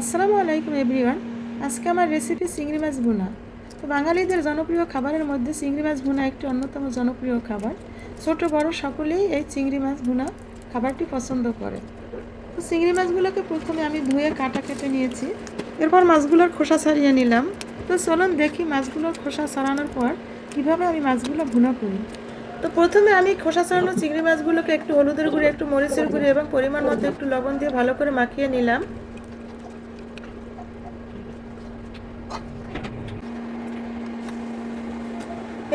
আসসালামু আলাইকুম এভরিওয়ান আজকে আমার রেসিপি চিংড়ি মাছ ভুনা। তো বাঙালিদের জনপ্রিয় খাবারের মধ্যে চিংড়ি মাছ ভুনা একটি অন্যতম জনপ্রিয় খাবার। ছোট, বড় সকলেই এই চিংড়ি মাছ ভুনা খাবারটি পছন্দ করে। তো চিংড়ি মাছগুলোকে প্রথমে আমি ধুয়ে কাটা কেটে নিয়েছি। এরপর মাছগুলোর খোসা ছাড়িয়ে নিলাম। তো চলুন দেখি মাছগুলোর খোসা ছাড়ানোর পর কীভাবে আমি মাছগুলো ভুনা করি। তো প্রথমে আমি খোসা ছাড়ানো চিংড়ি মাছগুলোকে একটু হলুদের গুঁড়ি, একটু মরিচের গুঁড়ি এবং পরিমাণ মতো একটু লবণ দিয়ে ভালো করে মাখিয়ে নিলাম।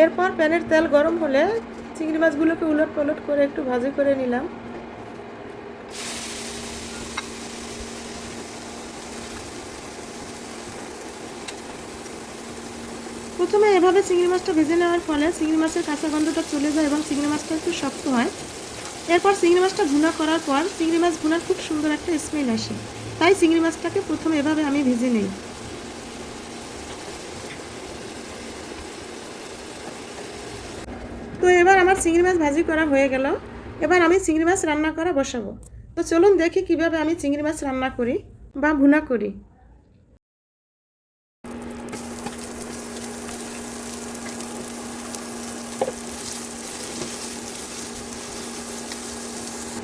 এরপর প্যানের তেল গরম হলে চিংড়ি মাছগুলোকে উলট পালট করে একটু ভাজি করে নিলাম। প্রথমে এভাবে চিংড়ি মাছটা ভেজে নেওয়ার ফলে চিংড়ি মাছের কাঁচা গন্ধটা চলে যায় এবং চিংড়ি মাছটা একটু শক্ত হয়। এরপর চিংড়ি মাছটা ভুনা করার পর চিংড়ি মাছ ভুনার খুব সুন্দর একটা স্মেল আসে। তাই চিংড়ি মাছটাকে প্রথমে এভাবে আমি ভেজে নিই। তো এবার আমার চিংড়ি মাছ ভাজি করা হয়ে গেল। এবার আমি চিংড়ি মাছ রান্না করা বসাবো। তো চলুন দেখি কীভাবে আমি চিংড়ি মাছ রান্না করি বা ভুনা করি।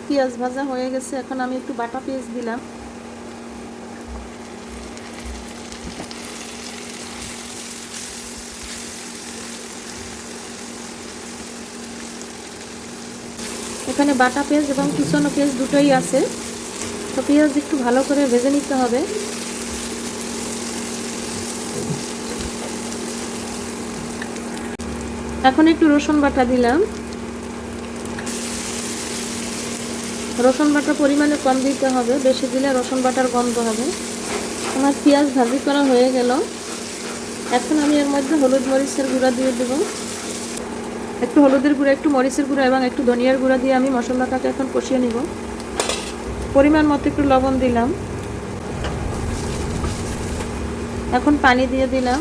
পেঁয়াজ ভাজা হয়ে গেছে। এখন আমি একটু বাটা পেঁয়াজ দিলাম। এখানে বাটা পেঁয়াজ এবং কুচানো পেঁয়াজ দুটোই আছে। তো পেঁয়াজ একটু ভালো করে ভেজে নিতে হবে। এখন একটু রসুন বাটা দিলাম। রসুন বাটার পরিমাণে কম দিতে হবে, বেশি দিলে রসুন বাটার গন্ধ হবে। আমার পেঁয়াজ ভাজি করা হয়ে গেল। এখন আমি এর মধ্যে হলুদ মরিচের গুঁড়া দিয়ে দেবো। একটু হলুদের গুঁড়া, একটু মরিচের গুঁড়া এবং একটু ধনিয়ার গুঁড়া দিয়ে আমি মশলাটাকে এখন কষিয়ে নিব। পরিমাণ মতো একটু লবণ দিলাম। এখন পানি দিয়ে দিলাম।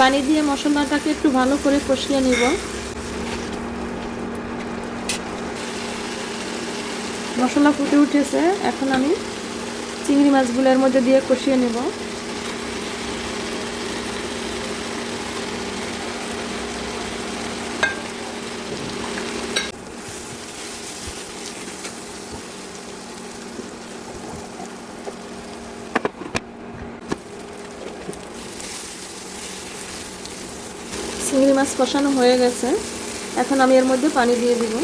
পানি দিয়ে মশলাটাকে একটু ভালো করে কষিয়ে নিব। মশলা ফুটে উঠেছে। এখন আমি চিংড়ি মাছগুলোর মধ্যে দিয়ে কষিয়ে নেব। চিংড়ি মাছ কষানো হয়ে গেছে। এখন আমি এর মধ্যে পানি দিয়ে দিব।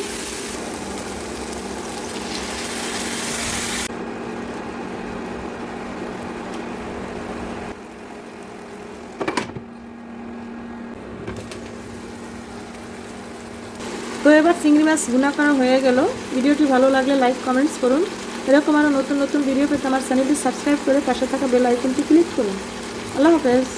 তো এবার চিংড়ি মাছ গুনা করা হয়ে গেল। ভিডিওটি ভালো লাগলে লাইক, কমেন্টস করুন। এরকম আরও নতুন নতুন ভিডিও পেতে আমার চ্যানেলটি সাবস্ক্রাইব করে পাশে থাকা বেল আইকনটি ক্লিক করুন। আল্লাহ হাফেজ।